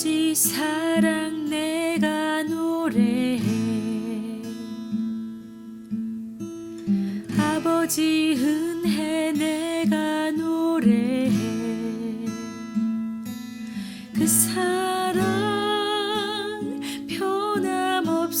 아버지 사랑 내가 노래해. 아버지 은혜 내가 노래해. 그 사랑 변함없으신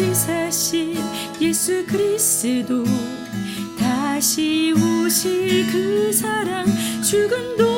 위해 다시 사신 예수 그리스도. 다시 오실 그 사랑. 죽음도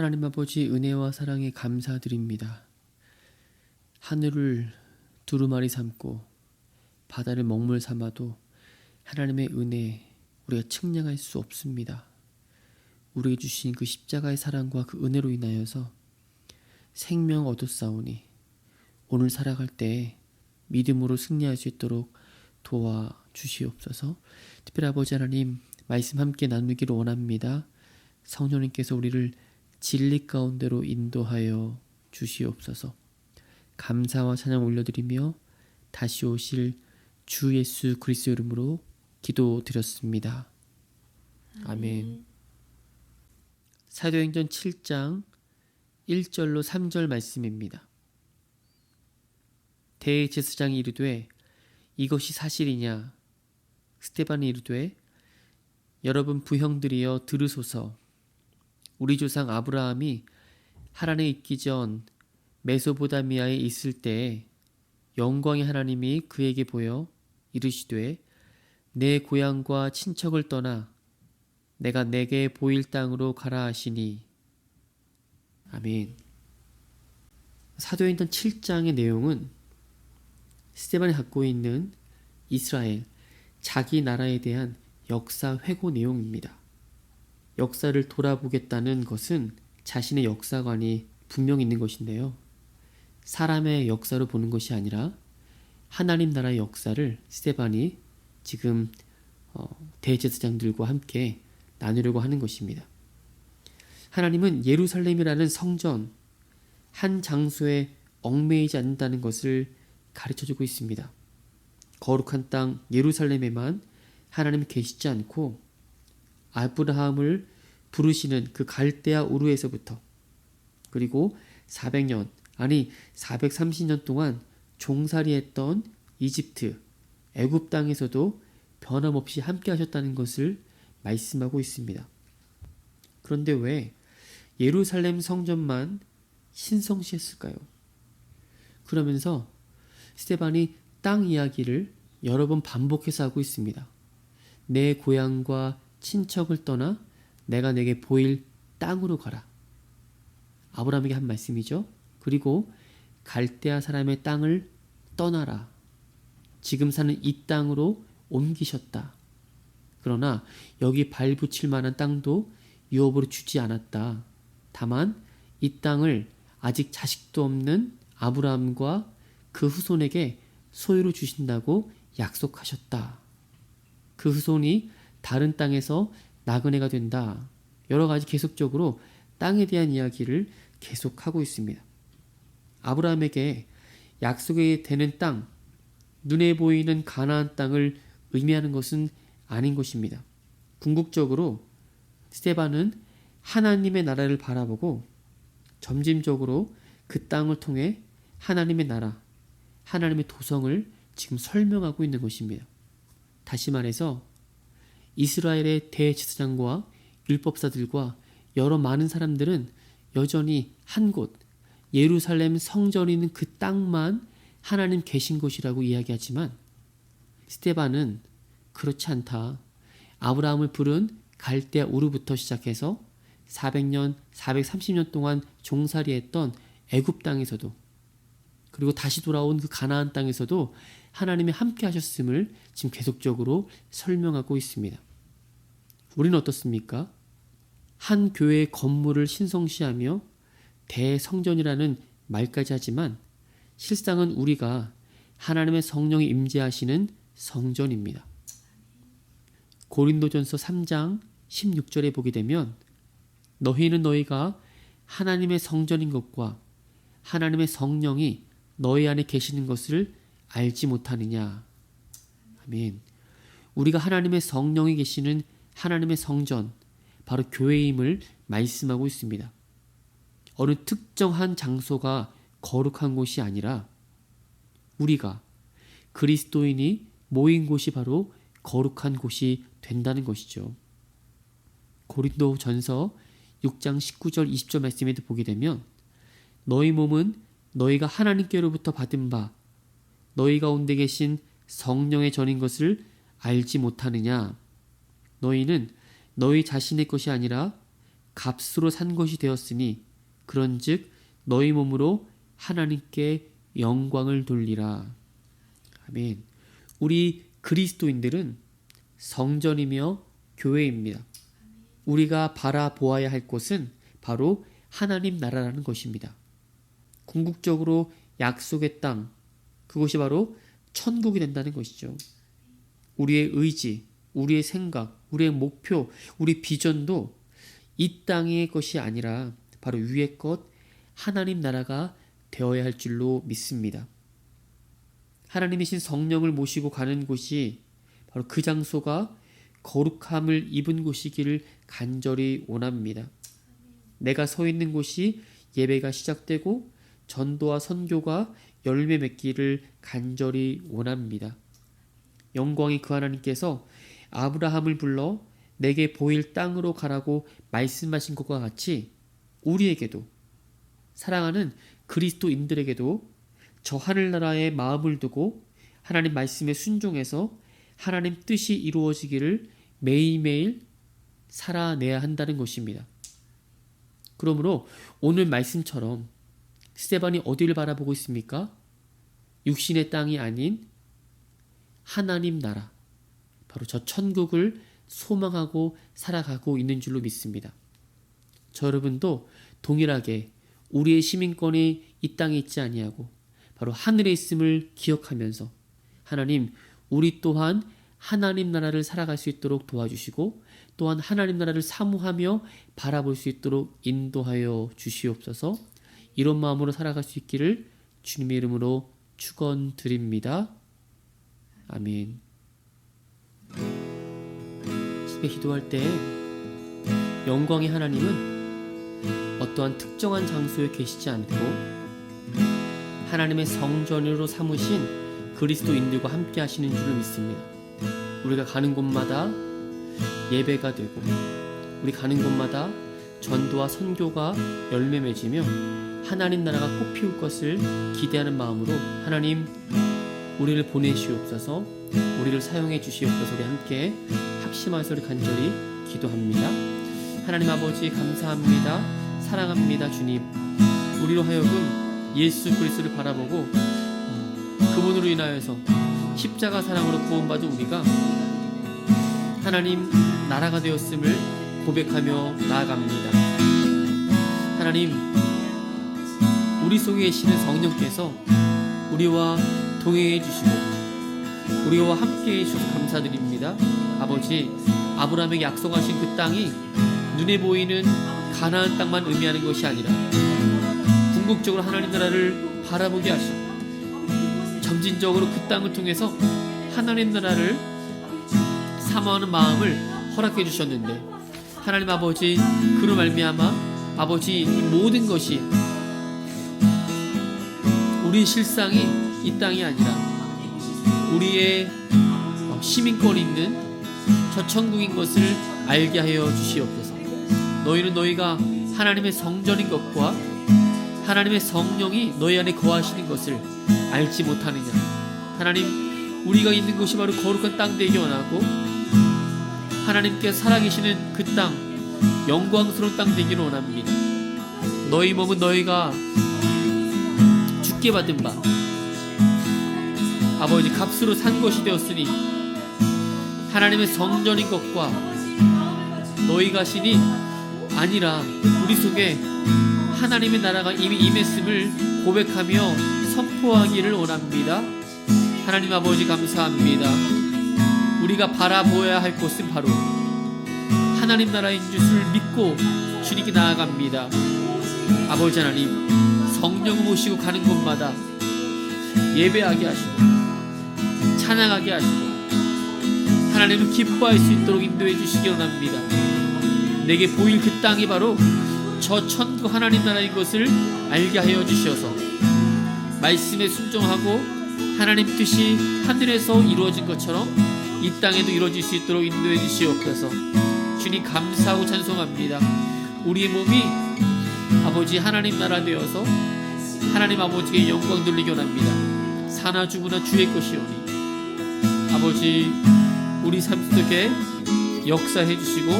하나님 아버지 은혜와 사랑에 감사드립니다. 하늘을 두루마리 삼고 바다를 먹물 삼아도 하나님의 은혜 우리가 측량할 수 없습니다. 우리에게 주신 그 십자가의 사랑과 그 은혜로 인하여서 생명 얻었사오니 오늘 살아갈 때 믿음으로 승리할 수 있도록 도와 주시옵소서. 특별히 아버지 하나님 말씀 함께 나누기를 원합니다. 성령님께서 우리를 진리 가운데로 인도하여 주시옵소서. 감사와 찬양 올려드리며 다시 오실 주 예수 그리스도 이름으로 기도드렸습니다. 아멘. 사도행전 7장 1절로 3절 말씀입니다. 대제사장이 이르되 이것이 사실이냐 스테반이 이르되 여러분 부형들이여 들으소서 우리 조상 아브라함이 하란에 있기 전 메소보다미아에 있을 때에 영광의 하나님이 그에게 보여 이르시되 내 고향과 친척을 떠나 내가 내게 보일 땅으로 가라 하시니 아멘. 사도행전 7장의 내용은 스테반이 갖고 있는 이스라엘 자기 나라에 대한 역사 회고 내용입니다. 역사를 돌아보겠다는 것은 자신의 역사관이 분명 있는 것인데요. 사람의 역사로 보는 것이 아니라 하나님 나라의 역사를 스테반이 지금 어, 대제사장들과 함께 나누려고 하는 것입니다. 하나님은 예루살렘이라는 성전 한 장소에 얽매이지 않는다는 것을 가르쳐 주고 있습니다. 거룩한 땅 예루살렘에만 하나님이 계시지 않고 아브라함을 부르시는 그 갈대아 우르에서부터 그리고 400년 아니 430년 동안 종살이했던 이집트 애굽 땅에서도 변함없이 함께 하셨다는 것을 말씀하고 있습니다. 그런데 왜 예루살렘 성전만 신성시했을까요? 그러면서 스테반이 땅 이야기를 여러 번 반복해서 하고 있습니다. 내 고향과 친척을 떠나 내가 내게 보일 땅으로 가라. 아브라함에게 한 말씀이죠. 그리고 갈대아 사람의 땅을 떠나라. 지금 사는 이 땅으로 옮기셨다. 그러나 여기 발붙일 만한 땅도 유업으로 주지 않았다. 다만 이 땅을 아직 자식도 없는 아브라함과 그 후손에게 소유로 주신다고 약속하셨다. 그 후손이 다른 땅에서 나그네가 된다. 여러 가지 계속적으로 땅에 대한 이야기를 계속하고 있습니다. 아브라함에게 약속이 되는 땅, 눈에 보이는 가나안 땅을 의미하는 것은 아닌 것입니다. 궁극적으로 스테반은 하나님의 나라를 바라보고 점진적으로 그 땅을 통해 하나님의 나라, 하나님의 도성을 지금 설명하고 있는 것입니다. 다시 말해서 이스라엘의 대제사장과 율법사들과 여러 많은 사람들은 여전히 한 곳, 예루살렘 성전이 있는 그 땅만 하나님 계신 곳이라고 이야기하지만 스테반은 그렇지 않다. 아브라함을 부른 갈대아 우르부터 시작해서 400년, 430년 동안 종살이했던 애굽 땅에서도 그리고 다시 돌아온 그 가나안 땅에서도 하나님이 함께 하셨음을 지금 계속적으로 설명하고 있습니다. 우리는 어떻습니까? 한 교회의 건물을 신성시하며 대성전이라는 말까지 하지만 실상은 우리가 하나님의 성령이 임재하시는 성전입니다. 고린도전서 3장 16절에 보게 되면 너희는 너희가 하나님의 성전인 것과 하나님의 성령이 너희 안에 계시는 것을 알지 못하느냐. 아멘. 우리가 하나님의 성령이 계시는 하나님의 성전, 바로 교회임을 말씀하고 있습니다. 어느 특정한 장소가 거룩한 곳이 아니라 우리가 그리스도인이 모인 곳이 바로 거룩한 곳이 된다는 것이죠. 고린도 전서 6장 19절 20절 말씀에도 보게 되면 너희 몸은 너희가 하나님께로부터 받은 바 너희 가운데 계신 성령의 전인 것을 알지 못하느냐 너희는 너희 자신의 것이 아니라 값으로 산 것이 되었으니 그런즉 너희 몸으로 하나님께 영광을 돌리라 아멘 우리 그리스도인들은 성전이며 교회입니다. 우리가 바라보아야 할 곳은 바로 하나님 나라라는 것입니다. 궁극적으로 약속의 땅, 그곳이 바로 천국이 된다는 것이죠. 우리의 의지, 우리의 생각, 우리의 목표, 우리 비전도 이 땅의 것이 아니라 바로 위의 것, 하나님 나라가 되어야 할 줄로 믿습니다. 하나님이신 성령을 모시고 가는 곳이 바로 그 장소가 거룩함을 입은 곳이기를 간절히 원합니다. 내가 서 있는 곳이 예배가 시작되고 전도와 선교가 열매 맺기를 간절히 원합니다. 영광이 그 하나님께서 아브라함을 불러 내게 보일 땅으로 가라고 말씀하신 것과 같이 우리에게도 사랑하는 그리스도인들에게도 저 하늘나라에 마음을 두고 하나님 말씀에 순종해서 하나님 뜻이 이루어지기를 매일매일 살아내야 한다는 것입니다. 그러므로 오늘 말씀처럼 스테반이 어디를 바라보고 있습니까? 육신의 땅이 아닌 하나님 나라, 바로 저 천국을 소망하고 살아가고 있는 줄로 믿습니다. 저 여러분도 동일하게 우리의 시민권이 이 땅에 있지 아니하고 바로 하늘에 있음을 기억하면서 하나님 우리 또한 하나님 나라를 살아갈 수 있도록 도와주시고 또한 하나님 나라를 사모하며 바라볼 수 있도록 인도하여 주시옵소서. 이런 마음으로 살아갈 수 있기를 주님의 이름으로 축원드립니다. 아멘. 집에 기도할 때 영광의 하나님은 어떠한 특정한 장소에 계시지 않고 하나님의 성전으로 삼으신 그리스도인들과 함께 하시는 줄을 믿습니다. 우리가 가는 곳마다 예배가 되고 우리 가는 곳마다 전도와 선교가 열매 맺으며 하나님 나라가 꽃 피울 것을 기대하는 마음으로 하나님 우리를 보내시옵소서 우리를 사용해 주시옵소서 우리 함께 합심하서 우리 간절히 기도합니다. 하나님 아버지 감사합니다. 사랑합니다, 주님. 우리로 하여금 예수 그리스도를 바라보고 어, 그분으로 인하여서 십자가 사랑으로 구원받은 우리가 하나님 나라가 되었음을 고백하며 나아갑니다. 하나님, 우리 속에 계시는 성령께서 우리와 동행해 주시고 우리와 함께 해 주셔서 감사드립니다. 아버지, 아브라함에게 약속하신 그 땅이 눈에 보이는 가나안 땅만 의미하는 것이 아니라 궁극적으로 하나님 나라를 바라보게 하시고 점진적으로 그 땅을 통해서 하나님 나라를 사모하는 마음을 허락해 주셨는데 하나님 아버지 그로 말미암아 아버지 이 모든 것이 우리 실상이 이 땅이 아니라 우리의 어, 시민권이 있는 저 천국인 것을 알게 하여 주시옵소서. 너희는 너희가 하나님의 성전인 것과 하나님의 성령이 너희 안에 거하시는 것을 알지 못하느냐. 하나님, 우리가 있는 곳이 바로 거룩한 땅 되기 원하고 하나님께 살아계시는 그 땅, 영광스러운 땅 되기를 원합니다. 너희 몸은 너희가 죽게 받은 바 아버지 값으로 산 것이 되었으니 하나님의 성전인 것과 너희 가 신이 아니라 우리 속에 하나님의 나라가 이미 임했음을 고백하며 선포하기를 원합니다. 하나님 아버지 감사합니다. 우리가 바라보아야 할 곳은 바로 하나님 나라인 줄을 믿고 주님께 나아갑니다. 아버지 하나님 성령 모시고 가는 곳마다 예배하게 하시고 찬양하게 하시고 하나님을 기뻐할 수 있도록 인도해 주시기 원합니다. 내게 보일 그 땅이 바로 저 천국 하나님 나라인 것을 알게 하여 주셔서 말씀에 순종하고 하나님 뜻이 하늘에서 이루어진 것처럼 이 땅에도 이루어질 수 있도록 인도해 주시옵소서. 주님 감사하고 찬송합니다. 우리의 몸이 아버지 하나님 나라 되어서 하나님 아버지의 영광 돌리기 원합니다. 사나 죽으나 주의 것이오니 아버지 우리 삶 속에 역사해 주시고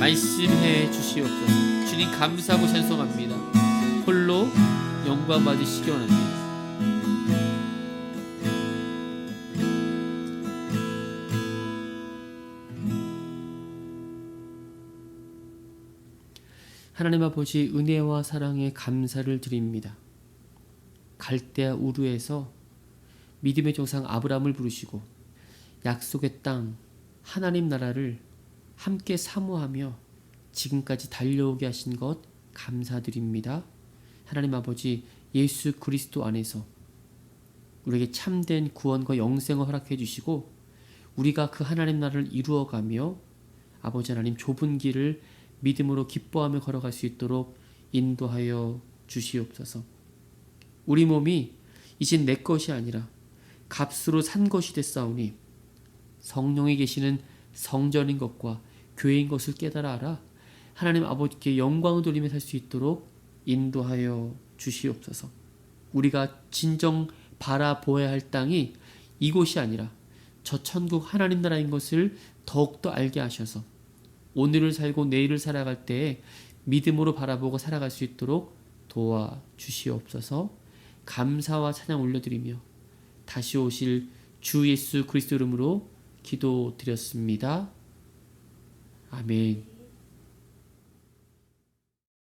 말씀해 주시옵소서. 주님 감사하고 찬송합니다. 홀로 영광 받으시기 원합니다. 하나님 아버지 은혜와 사랑에 감사를 드립니다. 갈대아 우르에서 믿음의 조상 아브라함을 부르시고 약속의 땅 하나님 나라를 함께 사모하며 지금까지 달려오게 하신 것 감사드립니다. 하나님 아버지 예수 그리스도 안에서 우리에게 참된 구원과 영생을 허락해 주시고 우리가 그 하나님 나라를 이루어가며 아버지 하나님 좁은 길을 믿음으로 기뻐하며 걸어갈 수 있도록 인도하여 주시옵소서. 우리 몸이 이젠 내 것이 아니라 값으로 산 것이 됐사오니 성령이 계시는 성전인 것과 교회인 것을 깨달아 알아 하나님 아버지께 영광을 돌리며 살 수 있도록 인도하여 주시옵소서. 우리가 진정 바라보아야 할 땅이 이곳이 아니라 저 천국 하나님 나라인 것을 더욱더 알게 하셔서 오늘을 살고 내일을 살아갈 때에 믿음으로 바라보고 살아갈 수 있도록 도와 주시옵소서. 감사와 찬양 올려드리며 다시 오실 주 예수 그리스도 이름으로 기도드렸습니다. 아멘.